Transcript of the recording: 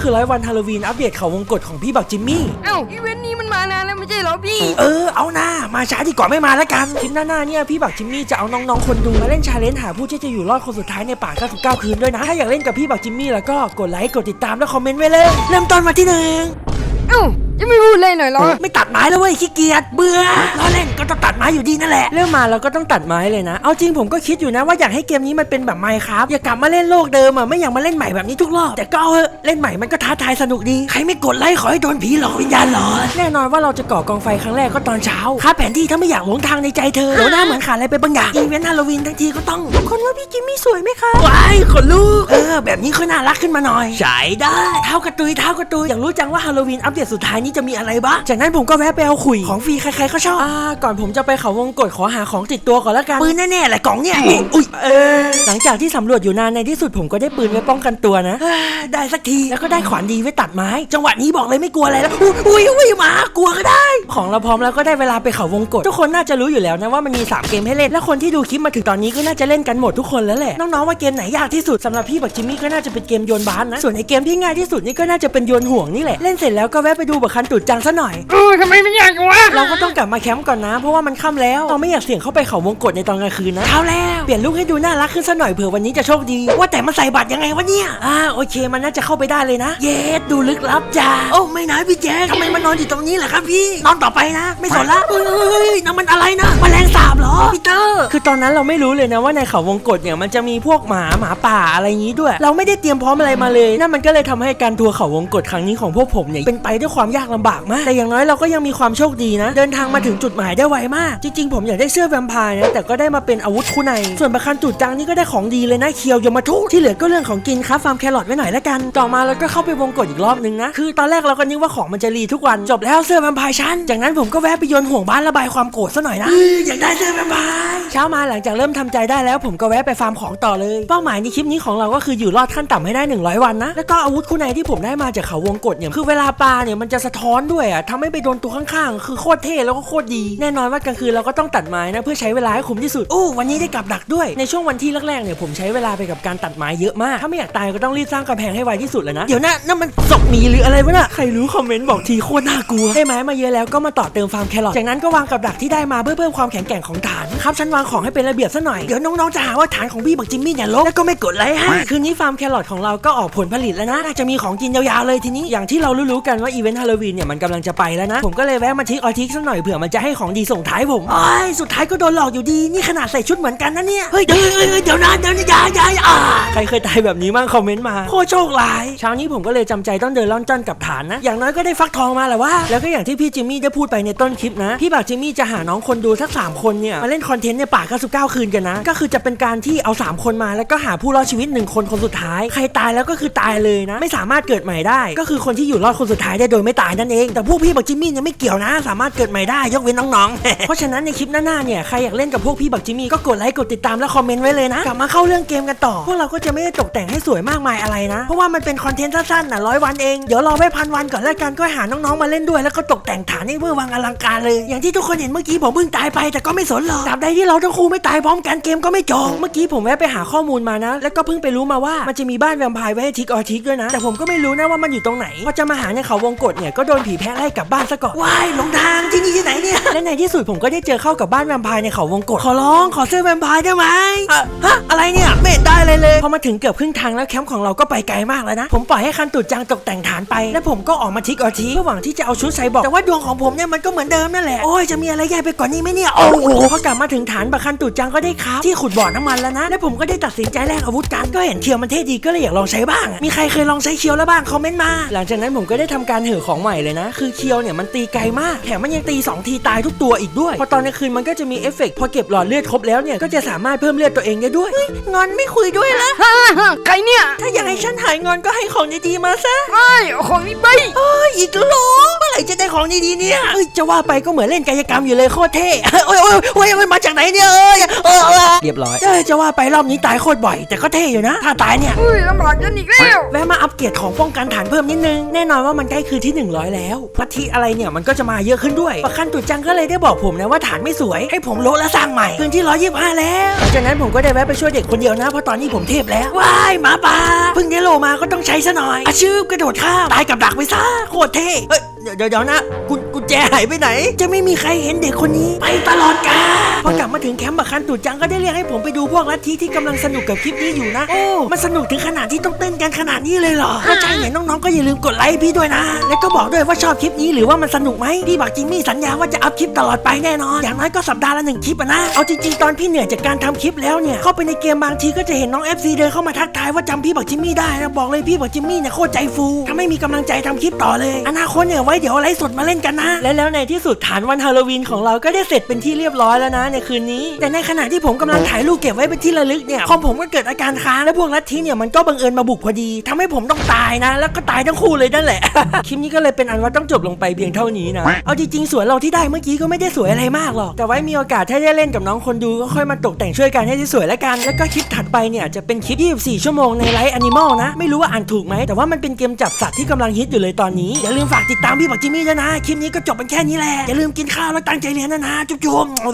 คือร้อยวันฮาโลวีนอัปเดตเขาวงกตของพี่บักจิมมี่ เอ้าอีเวนต์นี้มันมานานแล้วไม่ใช่เหรอพี่ เออเอาหน้ามาช้าดีกว่าไม่มาแล้วกันคลิปหน้าๆเนี่ยพี่บักจิมมี่จะเอาน้องๆคนดูมาเล่นชาเลนจ์หาผู้ที่จะอยู่รอดคนสุดท้ายในป่า99คืนด้วยนะถ้าอยากเล่นกับพี่บักจิมมี่แล้วก็กดไลค์กดติดตามและคอมเมนต์ไว้เลยเริ่มต้นมาที่หนึ่งเอ้า จะไม่พูดเลยหน่อยเหรอ ไม่ตัดไม้แล้วเว้ยขี้เกียจเบื่อล้อเล่นก็ต้องตัดไม้อยู่ดีนั่นแหละเริ่มมาเราก็ต้องตัดไม้เลยนะ เอาจริงผมก็คิดอยู่นะว่าอยากให้เกมนี้มันเป็นแบบไมค์ครับอย่ากลับมาเล่นโลกเดิมอะไม่อยากมาเล่นใหม่แบบนี้ทุกรอบแต่ก็เอาเถอะเล่นใหม่มันก็ท้าทายสนุกดีใครไม่กดไลค์ขอให้โดนผีหลอกวิญญาณหลอนแน่นอนว่าเราจะก่อกองไฟครั้งแรกก็ตอนเช้าคาแผนที่ถ้าไม่อยากหลงทางในใจเธอโหหน้าเหมือนขาดอะไรไปบางอย่างอีเวนต์ฮาโลวีนทั้งทีก็ต้องทุกคนว่าพี่จิมมี่สวยไหมคะว้ายขนลุกเออแบบนี้ค่อยน่ารักขึ้นมาหน่อยใช้ได้เท้ากระตุยเท้ากระตุยอยากรู้จังว่าฮาโลวีนอัปเดตสุดท้ายนี้จะมีอะไรบ้าง จากนั้นผมก็แวะไปเอาขุยของฟรีใครๆก็ชอบอ่าก่อนผมจะไปเขาวงกดขอหาของติดตัวก่อนละกันปืนแน่ๆแหละกล่องเนี่ยอุ้ยเออหลังจากที่สำรวจอยู่นานในที่สุดผมก็ได้ปืนไว้ป้องกันตัวนะอ่าได้สักทีแล้วก็ได้ขวานดีไว้ตัดไม้ จังหวะนี้บอกเลยไม่กลัวอะไรแล้วอุ้ยอุ้ยอุ้ยหมากลัวก็ได้ ของเราพร้อมแล้วก็ได้เวลาไปเขาวงกดทุกคนน่าจะรู้อยู่แล้วนะว่ามันมี 3 เกมให้เล่นและคนที่ดูคลิปมาถึงตอนนี้ก็น่าจะเล่นกันหมดทุกคนแล้วแหละน้องๆว่าเกมไหนยากที่สุดสำหรับพี่บักจิมมี่ก็น่าจะเป็นเกมโยนบาสนะส่วนไอเกมที่ง่ายที่สุดนี่ก็น่าจะเป็นโยนห่วงนี่แหละเล่นเสร็จแล้วก็แวะไปดูบักคันตุดจังซะหน่อย เออทำไมไม่อยากวะเราก็ต้องกลับมาแคมป์ก่อนนะ เพราะว่ามันค่ำแล้ว เราไม่อยากเสี่ยงเข้าไปเขาวงกตในตอนกลางคืนนะเช้าแล้วเปลี่ยนลุคให้ดูน่ารักขึ้นสักหน่อยเผื่อวันนี้จะโชคดี ว่าแต่มันใส่บัตรยังไงวะเนี่ยอ่าโอเคมันน่าจะเข้าไปได้เลยนะ เยสดูลึกลับจ้าโอ้ไม่นะพี่แจ๊คทำไมมันนอนอยู่ตรงนี้ล่ะครับพี่นอนต่อไปนะ ไม่สนละเฮ้ยนั่นมันอะไรนะแมลงสาบเหรอพีเตอร์คือตอนนั้นเราไม่รู้เลยนะว่าในเขาวงกตเนี่ยมันจะมีพวกหมาหมาป่าอะไรอย่างนี้ด้วย เราไม่ได้เตรียมพร้อมอะไรมาเลยนั่นมันก็เลยทำให้การทัวร์เขาวงกตครั้งนี้ของพวกผมเนี่ยเป็นไปด้วยความยากลำบากมาก แต่อย่างน้อยเราก็ยังมีความโชคดีนะ เดินทางมาถึงจุดหมายได้ไวมาก จริงๆ ผมอยากได้เสื้อแวมไพร์นะแต่ก็ได้มาเป็นอาวุธคู่ใน ส่วนประคันจุดจังนี่ก็ได้ของดีเลยนะเคียวยมทูตที่เหลือก็เรื่องของกินครับฟาร์มแครอทไว้หน่อยละกัน ต่อมาเราก็เข้าไปวงกตอีกรอบนึงนะคือตอนแรกเราก็นึกว่าของมันจะรีทุกวันจบแล้วเสื้อแวมไพร์ชั้นจากนั้นผมก็แวะไปโยนห่วงบ้านระบายความโกรธซะหน่อยนะอยากได้เสื้อแวมไพร์เช้ามาหลังจากเริ่มทำใจได้แล้ว ผมก็แวะไปฟาร์มของต่อเลยเป้าหมายในคลิปนี้ของเราก็คืออยู่รอดขั้นต่ำให้ได้ 100 วันนะแล้วก็อาวุธคู่ในที่ผมได้มาจากเขาวงกตเนี่ยคือเวลาปลาเนี่ยมันจะสะท้อนด้วยอะทำให้ไปโดนตัวข้างๆ คือโคตรเท่แล้วก็โคตรดี แน่นอนว่ากลางคืนเราก็ต้องตัดไม้นะเพื่อใช้เวลาให้คุ้มที่สุดโอ้วันนี้ได้กลับดักด้วยในช่วงวันที่แรกๆเนี่ยผมใช้เวลาไปกับการตัดไม้เยอะมาก ถ้าไม่อยากตายก็ต้องรีบสร้างกำแพงให้ไวที่สุดเลยนะเดี๋ยวนะนั่นมันศพหมีหรืออะไรวะน่ะใครรู้คอมเมนต์บอกทีโคตรน่ากลัวได้ไม้มาเยอะแล้วก็มาต่อเติมฟาร์มแครอทจากนั้นก็วางกับดักที่ได้มาเพื่อเพิ่มความแข็งแกร่งของฐานครับฉันวางของให้เป็นระเบียบซะหน่อยเดี๋ยวน้องๆจะหาว่าฐานของพี่บักจิมมี่เนี่ยลกแล้วก็ไม่กดไลค์ให้คืนนี้ฟาร์มแครอทของเราก็ออกผลผลิตแล้วนะน่าจะมีของกินยาวๆเลยทีนี้อย่างที่เรารู้ๆกันว่าอีเวนต์ฮาโลวีนเนี่ยมันกำลังจะไปแล้วนะ ผมก็เลยแวะมาทิกออทิกสักหน่อยเผื่อมันจะให้ของดีส่งท้ายผมโอ้ยสุดท้ายก็โดนหลอกอยู่ดีนี่ขนาดใส่ชุดเหมือนกันนะเนี่ยเฮ้ยเดี๋ยวเฮ้ยเฮ้ยเดี๋ยวนะเดี๋ยวนะอยาอยาอ่าใครเคยตายแบบนี้บ้างคอมเมนต์มาโคตรโชคร้ายเช้านี้ผมก็เลยจำใจต้องเดินล่อนจ้อนกับฐานนะ อย่างน้อยก็ได้ฟักทองมาแหละว่าแล้วก็อย่างที่พี่จิมมี่ได้พูดไปในต้นคลิปนะพี่บ่าวจิมมี่จะหาน้องคนดูสักสามคนเนี่ยมาเล่นคอนเทนต์ในป่า99คืนกันนะ ก็คือจะเป็นการที่เอา 3 คนมาแล้วก็หาผู้รอดชีวิตหนึ่งคนคนสุดท้าย ใครตายแล้วก็คือตายเลยนะ ไม่สามารถเกิดใหม่ได้ ก็คือคนที่อยู่รอดคนสุดท้ายได้โดยไม่ตายนั่นเอง แต่พวกพี่บักจิมมี่เนี่ยไม่เกี่ยวนะ สามารถเกิดใหม่ได้ยกเว้นน้องๆ เพราะฉะนั้นในคลิปหน้าๆเนี่ยใครอยากเล่นกับพวกพี่บักจิมมี่ก็กดไลค์กดติดตามและคอมเมนต์ไว้เลยนะกลับมาเข้าเรื่องเกมกันต่อ พวกเราก็จะไม่ได้ตกแต่งให้สวยมากมายอะไรนะ เพราะว่ามันเป็นคอนเทนต์สั้นๆนะร้อยวันเองเดี๋ยวรอไว้พันวันก่อนแล้วกันก็หาน้องๆมาเล่นด้วย แล้วก็ตกแต่งฐานให้เวอร์วังอลังการเลย อย่างที่ทุกคนเห็นเมื่อกี้ผมเพิ่งตายไปแต่ก็ไม่สนหรอกตราบใดที่เราทั้งคู่ไม่ตายพร้อมกันเกมก็ไม่จบเมื่อกี้ผมแวะไปหาข้อมูลมานะ แล้วก็เพิ่งไปรู้มาว่ามันจะมีบ้านแวมไพร์ไว้ให้ทิกออทิกด้วยนะ แต่ผมก็ไม่รู้นะว่ามันอยู่ตรงไหนพอจะมาหาในเขาวงกฏเนี่ยก็โดนผีแพะไล่กลับบ้านซะก่อนว้ายหลงทางที่นี่ที่ไหน และในที่สุดผมก็ได้เจอเข้ากับบ้านแวมไพร์ในเขาวงกฏขอร้องขอเสื้อแวมไพร์ได้ไหมอะฮะอะไรเนี่ยไม่เห็นได้เลยเลยพอมาถึงเกือบครึ่งทางแล้วแคมป์ของเราก็ไปไกลมากแล้วนะ ผมปล่อยให้คันตุดจางตกแต่งฐานไป แล้วผมก็ออกมาทิกออทิกระหว่างที่จะเอาชุดไซบอร์กแต่ว่าดวงของผมเนี่ยมันก็เหมือนเดิมนั่นแหละโอ้ยจะมีอะไรแย่ไปกว่านี้ไหมเนี่ยโอ้โหพอกลับมาถึงฐานบักคันตุดจางก็ได้ครับที่ขุดบ่อน้ำมันแล้วนะและผมก็ได้ตัดสินใจแลกอาวุธกันก็เห็นเคียวมันเท่ดีก็เลยอยากลองใช้บ้างอะมีใครเคยลองใช้เคียวแล้วบ้างคอมเมนต์มาหลังจากนั้นผมก็ได้ทำการเห่อของใหม่เลยนะ คือเคียวเนี่ยมันตีไกลมากแถมมันยังตีสองทีตายทุกตัวอีกด้วย พอตอนกลางคืนมันก็จะมีเอฟเฟกต์พอเก็บหลอดเลือดครบแล้วเนี่ย ก็จะสามารถเพิ่มเลือดตัวเองได้ด้วยเฮ้ยงอนไม่คุยด้วยละฮ่าฮ่าใครเนี่ย ถ้าอยากให้ฉันหายงอนก็ให้ของดีๆมาซะไอ้ยเอาของนี้ไปเอ้ยอีกแล้วเหรอเมื่อไหร่จะได้ของดีๆเนี่ยเอ้ยจะว่าไปก็เหมือนเล่นกายกรรมอยู่เลยโคตรเท่โอ้ยโอ้ยโอ้ยโอ้ยมาจากไหนเนี่ยเอ้ยเออเออเรียบร้อยเอ้ยจะว่าไปรอบนี้ตายโคตรบ่อย แต่ก็เท่อยู่นะ ถ้าตายเนี่ยอุ้ยลำบากกันอีกแล้วแวะมาอัปเกรดของป้องกันฐานเพิ่มนิดนึงแน่นอนว่ามันใกล้คืนที่ร้อยแล้วลัทธิอะไรเนี่ยมันก็จะมาเยอะขึ้นด้วยประคันตุจังก็เลยได้บอกผมนะว่าฐานไม่สวย ให้ผมโละและสร้างใหม่พื้นที่125แล้วหลังจากนั้นผมก็ได้แวะไปช่วยเด็กคนเดียวนะเพราะตอนนี้ผมเทพแล้วว้ายหมาป่าเพิ่งได้โลมาก็ต้องใช้ซะหน่อยอาชืบกระโดดข้ามตายกับดักไปซะโคตรเท่เอ้ยเดี๋ยวเดี๋ยวนะ คุณ แจหายไปไหน จะไม่มีใครเห็นเด็กคนนี้ ไปตลอดกาลพอกลับมาถึงแคมป์บักคันตุจังก็ได้เรียกให้ผมไปดูพวกลัทธิที่กำลังสนุกกับคลิปนี้อยู่นะ โอ้มันสนุกถึงขนาดที่ต้องเต้นกันขนาดนี้เลยเหรอถ้าใช่เนี่ยน้องๆก็อย่าลืมกดไลค์พี่ด้วยนะ แล้วก็บอกด้วยว่าชอบคลิปนี้หรือว่ามันสนุกไหมพี่บักจิมมี่สัญญาว่าจะอัพคลิปตลอดไปแน่นอน อย่างน้อยก็สัปดาห์ละหนึ่งคลิปอะนะเอาจริงๆตอนพี่เหนื่อยจากการทำคลิปแล้วเนี่ยเข้าไปในเกมบางทีก็จะเห็นน้อง FC เดินเข้ามาทักทายว่าจำพี่บักจิมมี่ได้นะบอกเลยพี่บักจิมมี่เนี่ยโคตรใจฟูทำให้มีกำลังใจทำคลิปต่อเลย อนาคตเนี่ยไว้เดี๋ยวไลฟ์สดมาเล่นกันนะและแล้วในที่สุดฐานวันฮาโลวีนของเราก็ได้เสร็จเป็นที่เรียบร้อยแล้วนะในคืนนี้ แต่ในขณะที่ผมกำลังถ่ายรูปเก็บไว้เป็นที่ระลึกเนี่ยคอมผมก็เกิดอาการค้างและพวกลัทธิเนี่ยมันก็บังเอิญมาบุกพอดีทำให้ผมต้องตายนะ แล้วก็ตายทั้งคู่เลยนั่นแหละ คลิปนี้ก็เลยเป็นอันว่าต้องจบลงไปเพียงเท่านี้นะ เอาจริงๆสวนเราที่ได้เมื่อกี้ก็ไม่ได้สวยอะไรมากหรอก แต่ไว้มีโอกาสถ้าได้เล่นกับน้องคนดูก็ค่อยมาตกแต่งช่วยกันให้ได้สวยแล้วกัน แล้วก็คลิปถัดไปเนี่ยจะเป็นคลิป 24 ชั่วโมงในไลฟ์แอนิมอลนะ ไม่รู้ว่าอ่านถูกไหมแต่ว่ามันเป็นเกมจับสัตว์ที่กำลังฮิตอยู่เลยตอนนี้อย่าลืมฝากติดตามพี่บักจิมมี่ด้วยนะคลิปนี้ก็จบเป็นแค่นี้แหละ อย่าลืมกินข้าวแล้วตั้งใจเรียนนะนะ จุ๊บๆ